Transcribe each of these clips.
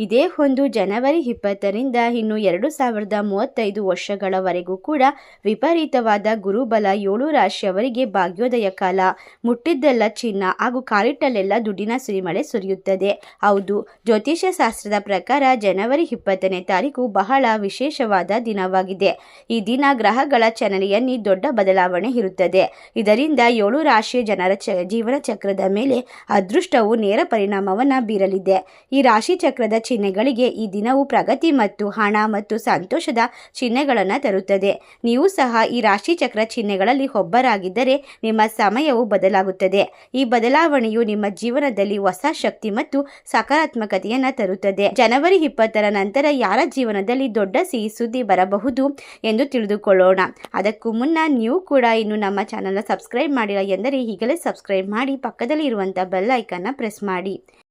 ಇದೇ ಒಂದು ಜನವರಿ ಇಪ್ಪತ್ತರಿಂದ ಇನ್ನು ಎರಡು ಸಾವಿರದ ಮೂವತ್ತೈದು ವರ್ಷಗಳವರೆಗೂ ಕೂಡ ವಿಪರೀತವಾದ ಗುರುಬಲ ಏಳು ರಾಶಿಯವರಿಗೆ ಭಾಗ್ಯೋದಯ ಕಾಲ. ಮುಟ್ಟಿದ್ದೆಲ್ಲ ಚಿನ್ನ ಹಾಗೂ ಕಾಲಿಟ್ಟಲ್ಲೆಲ್ಲ ದುಡ್ಡಿನ ಸುರಿಮಳೆ ಸುರಿಯುತ್ತದೆ. ಹೌದು ಜ್ಯೋತಿಷ್ಯ ಶಾಸ್ತ್ರದ ಪ್ರಕಾರ ಜನವರಿ ಇಪ್ಪತ್ತನೇ ತಾರೀಕು ಬಹಳ ವಿಶೇಷವಾದ ದಿನವಾಗಿದೆ. ಈ ದಿನ ಗ್ರಹಗಳ ಚಲನೆಯಲ್ಲಿ ದೊಡ್ಡ ಬದಲಾವಣೆ ಇರುತ್ತದೆ. ಇದರಿಂದ ಏಳು ರಾಶಿಯ ಜನರ ಚ ಜೀವನ ಚಕ್ರದ ಮೇಲೆ ಅದೃಷ್ಟವು ನೇರ ಪರಿಣಾಮವನ್ನು ಬೀರಲಿದೆ. ಈ ರಾಶಿ ಚಕ್ರದ ಚಿಹ್ನೆಗಳಿಗೆ ಈ ದಿನವು ಪ್ರಗತಿ ಮತ್ತು ಹಣ ಮತ್ತು ಸಂತೋಷದ ಚಿಹ್ನೆಗಳನ್ನು ತರುತ್ತದೆ. ನೀವು ಸಹ ಈ ರಾಶಿ ಚಕ್ರ ಚಿಹ್ನೆಗಳಲ್ಲಿ ಒಬ್ಬರಾಗಿದ್ದರೆ ನಿಮ್ಮ ಸಮಯವು ಬದಲಾಗುತ್ತದೆ. ಈ ಬದಲಾವಣೆಯು ನಿಮ್ಮ ಜೀವನದಲ್ಲಿ ಹೊಸ ಶಕ್ತಿ ಮತ್ತು ಸಕಾರಾತ್ಮಕತೆಯನ್ನು ತರುತ್ತದೆ. ಜನವರಿ ಇಪ್ಪತ್ತರ ನಂತರ ಯಾರ ಜೀವನದಲ್ಲಿ ದೊಡ್ಡ ಸಿಹಿ ಸುದ್ದಿ ಬರಬಹುದು ಎಂದು ತಿಳಿದುಕೊಳ್ಳೋಣ. ಅದಕ್ಕೂ ಮುನ್ನ ನೀವು ಕೂಡ ಇನ್ನು ನಮ್ಮ ಚಾನಲ್ನ ಸಬ್ಸ್ಕ್ರೈಬ್ ಮಾಡಿಲ್ಲ ಎಂದರೆ ಈಗಲೇ ಸಬ್ಸ್ಕ್ರೈಬ್ ಮಾಡಿ ಪಕ್ಕದಲ್ಲಿ ಇರುವಂಥ ಬೆಲ್ ಐಕನ್ನ ಪ್ರೆಸ್ ಮಾಡಿ.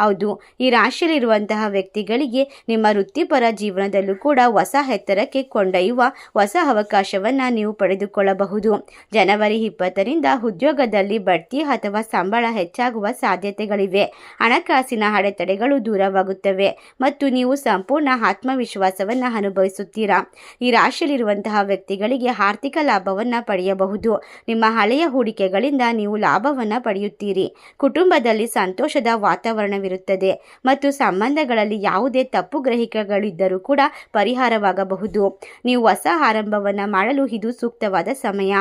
ಹೌದು, ಈ ರಾಶಿಯಲ್ಲಿರುವಂತಹ ವ್ಯಕ್ತಿಗಳಿಗೆ ನಿಮ್ಮ ವೃತ್ತಿಪರ ಜೀವನದಲ್ಲೂ ಕೂಡ ಹೊಸ ಎತ್ತರಕ್ಕೆ ಕೊಂಡೊಯ್ಯುವ ಹೊಸ ಅವಕಾಶವನ್ನು ನೀವು ಪಡೆದುಕೊಳ್ಳಬಹುದು. ಜನವರಿ ಇಪ್ಪತ್ತರಿಂದ ಉದ್ಯೋಗದಲ್ಲಿ ಬಡ್ತಿ ಅಥವಾ ಸಂಬಳ ಹೆಚ್ಚಾಗುವ ಸಾಧ್ಯತೆಗಳಿವೆ. ಹಣಕಾಸಿನ ಅಡೆತಡೆಗಳು ದೂರವಾಗುತ್ತವೆ ಮತ್ತು ನೀವು ಸಂಪೂರ್ಣ ಆತ್ಮವಿಶ್ವಾಸವನ್ನು ಅನುಭವಿಸುತ್ತೀರಾ. ಈ ರಾಶಿಯಲ್ಲಿರುವಂತಹ ವ್ಯಕ್ತಿಗಳಿಗೆ ಆರ್ಥಿಕ ಲಾಭವನ್ನು ಪಡೆಯಬಹುದು. ನಿಮ್ಮ ಹಳೆಯ ಹೂಡಿಕೆಗಳಿಂದ ನೀವು ಲಾಭವನ್ನು ಪಡೆಯುತ್ತೀರಿ. ಕುಟುಂಬದಲ್ಲಿ ಸಂತೋಷದ ವಾತಾವರಣವಿರುತ್ತದೆ ಮತ್ತು ಸಂಬಂಧಗಳಲ್ಲಿ ಯಾವುದೇ ತಪ್ಪು ಗ್ರಹಿಕೆಗಳಿದ್ದರೂ ಕೂಡ ಪರಿಹಾರವಾಗಬಹುದು. ನೀವು ಹೊಸ ಆರಂಭವನ್ನು ಮಾಡಲು ಇದು ಸೂಕ್ತವಾದ ಸಮಯ.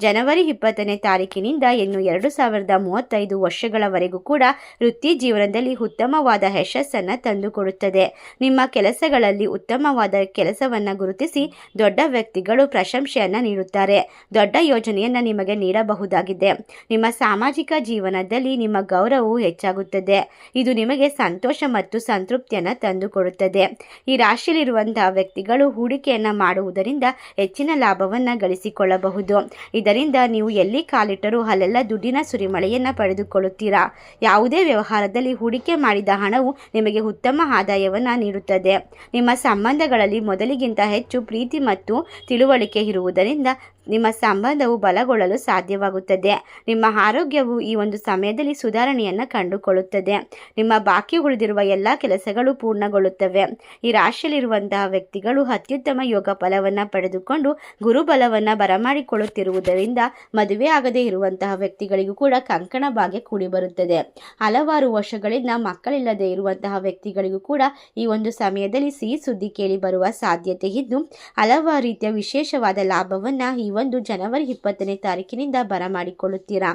ಜನವರಿ ಇಪ್ಪತ್ತನೇ ತಾರೀಕಿನಿಂದ ಇನ್ನು ಎರಡು ಸಾವಿರದ ಮೂವತ್ತೈದು ವರ್ಷಗಳವರೆಗೂ ಕೂಡ ವೃತ್ತಿ ಜೀವನದಲ್ಲಿ ಉತ್ತಮವಾದ ಯಶಸ್ಸನ್ನು ತಂದುಕೊಡುತ್ತದೆ. ನಿಮ್ಮ ಕೆಲಸಗಳಲ್ಲಿ ಉತ್ತಮವಾದ ಕೆಲಸವನ್ನು ಗುರುತಿಸಿ ದೊಡ್ಡ ವ್ಯಕ್ತಿಗಳು ಪ್ರಶಂಸೆಯನ್ನು ನೀಡುತ್ತಾರೆ. ದೊಡ್ಡ ಯೋಜನೆಯನ್ನು ನಿಮಗೆ ನೀಡಬಹುದಾಗಿದೆ. ನಿಮ್ಮ ಸಾಮಾಜಿಕ ಜೀವನದಲ್ಲಿ ನಿಮ್ಮ ಗೌರವವು ಹೆಚ್ಚಾಗುತ್ತದೆ. ಇದು ನಿಮಗೆ ಸಂತೋಷ ಮತ್ತು ಸಂತೃಪ್ತಿಯನ್ನು ತಂದುಕೊಡುತ್ತದೆ. ಈ ರಾಶಿಯಲ್ಲಿರುವಂತಹ ವ್ಯಕ್ತಿಗಳು ಹೂಡಿಕೆಯನ್ನು ಮಾಡುವುದರಿಂದ ಹೆಚ್ಚಿನ ಲಾಭವನ್ನು ಗಳಿಸಿಕೊಳ್ಳಬಹುದು. ಇದರಿಂದ ನೀವು ಎಲ್ಲಿ ಕಾಲಿಟ್ಟರೂ ಅಲ್ಲೆಲ್ಲ ದುಡ್ಡಿನ ಸುರಿಮಳೆಯನ್ನು ಪಡೆದುಕೊಳ್ಳುತ್ತೀರಾ. ಯಾವುದೇ ವ್ಯವಹಾರದಲ್ಲಿ ಹೂಡಿಕೆ ಮಾಡಿದ ಹಣವು ನಿಮಗೆ ಉತ್ತಮ ಆದಾಯವನ್ನು ನೀಡುತ್ತದೆ. ನಿಮ್ಮ ಸಂಬಂಧಗಳಲ್ಲಿ ಮೊದಲಿಗಿಂತ ಹೆಚ್ಚು ಪ್ರೀತಿ ಮತ್ತು ತಿಳುವಳಿಕೆ ಇರುವುದರಿಂದ ನಿಮ್ಮ ಸಂಬಂಧವು ಬಲಗೊಳ್ಳಲು ಸಾಧ್ಯವಾಗುತ್ತದೆ. ನಿಮ್ಮ ಆರೋಗ್ಯವು ಈ ಒಂದು ಸಮಯದಲ್ಲಿ ಸುಧಾರಣೆಯನ್ನು ಕಂಡುಕೊಳ್ಳುತ್ತದೆ. ನಿಮ್ಮ ಬಾಕಿ ಉಳಿದಿರುವ ಎಲ್ಲ ಕೆಲಸಗಳು ಪೂರ್ಣಗೊಳ್ಳುತ್ತವೆ. ಈ ರಾಶಿಯಲ್ಲಿರುವಂತಹ ವ್ಯಕ್ತಿಗಳು ಅತ್ಯುತ್ತಮ ಯೋಗ ಫಲವನ್ನು ಪಡೆದುಕೊಂಡು ಗುರುಬಲವನ್ನು ಬರಮಾಡಿಕೊಳ್ಳುತ್ತಿರುವುದರಿಂದ ಮದುವೆ ಆಗದೇ ಇರುವಂತಹ ವ್ಯಕ್ತಿಗಳಿಗೂ ಕೂಡ ಕಂಕಣ ಭಾಗ್ಯ ಕೂಡಿಬರುತ್ತದೆ. ಹಲವಾರು ವರ್ಷಗಳಿಂದ ಮಕ್ಕಳಿಲ್ಲದೆ ಇರುವಂತಹ ವ್ಯಕ್ತಿಗಳಿಗೂ ಕೂಡ ಈ ಒಂದು ಸಮಯದಲ್ಲಿ ಸಿಹಿ ಸುದ್ದಿ ಕೇಳಿ ಬರುವ ಸಾಧ್ಯತೆ ಇದ್ದು ಹಲವಾರು ರೀತಿಯ ವಿಶೇಷವಾದ ಲಾಭವನ್ನು ಈ ಒಂದು ಜನವರಿ ಇಪ್ಪತ್ತನೇ ತಾರೀಕಿನಿಂದ ಬರಮಾಡಿಕೊಳ್ಳುತ್ತೀರಾ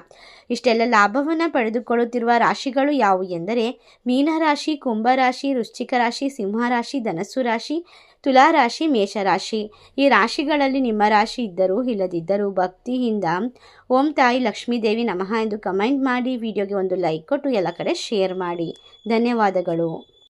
ಇಷ್ಟೆಲ್ಲ ಲಾಭವನ್ನು ಪಡೆದುಕೊಳ್ಳುತ್ತಿರುವ ರಾಶಿಗಳು ಯಾವುವು ಎಂದರೆ, ಮೀನರಾಶಿ, ಕುಂಭರಾಶಿ, ವೃಶ್ಚಿಕ ರಾಶಿ, ಸಿಂಹರಾಶಿ, ಧನಸ್ಸು ರಾಶಿ ತುಲಾರಾಶಿ ಮೇಷರಾಶಿ ಈ ರಾಶಿಗಳಲ್ಲಿ ನಿಮ್ಮ ರಾಶಿ ಇದ್ದರೂ ಇಲ್ಲದಿದ್ದರೂ ಭಕ್ತಿಯಿಂದ ಓಂ ತಾಯಿ ಲಕ್ಷ್ಮೀದೇವಿ ನಮಃ ಎಂದು ಕಮೆಂಟ್ ಮಾಡಿ, ವಿಡಿಯೋಗೆ ಒಂದು ಲೈಕ್ ಕೊಟ್ಟು ಎಲ್ಲ ಕಡೆ ಶೇರ್ ಮಾಡಿ. ಧನ್ಯವಾದಗಳು.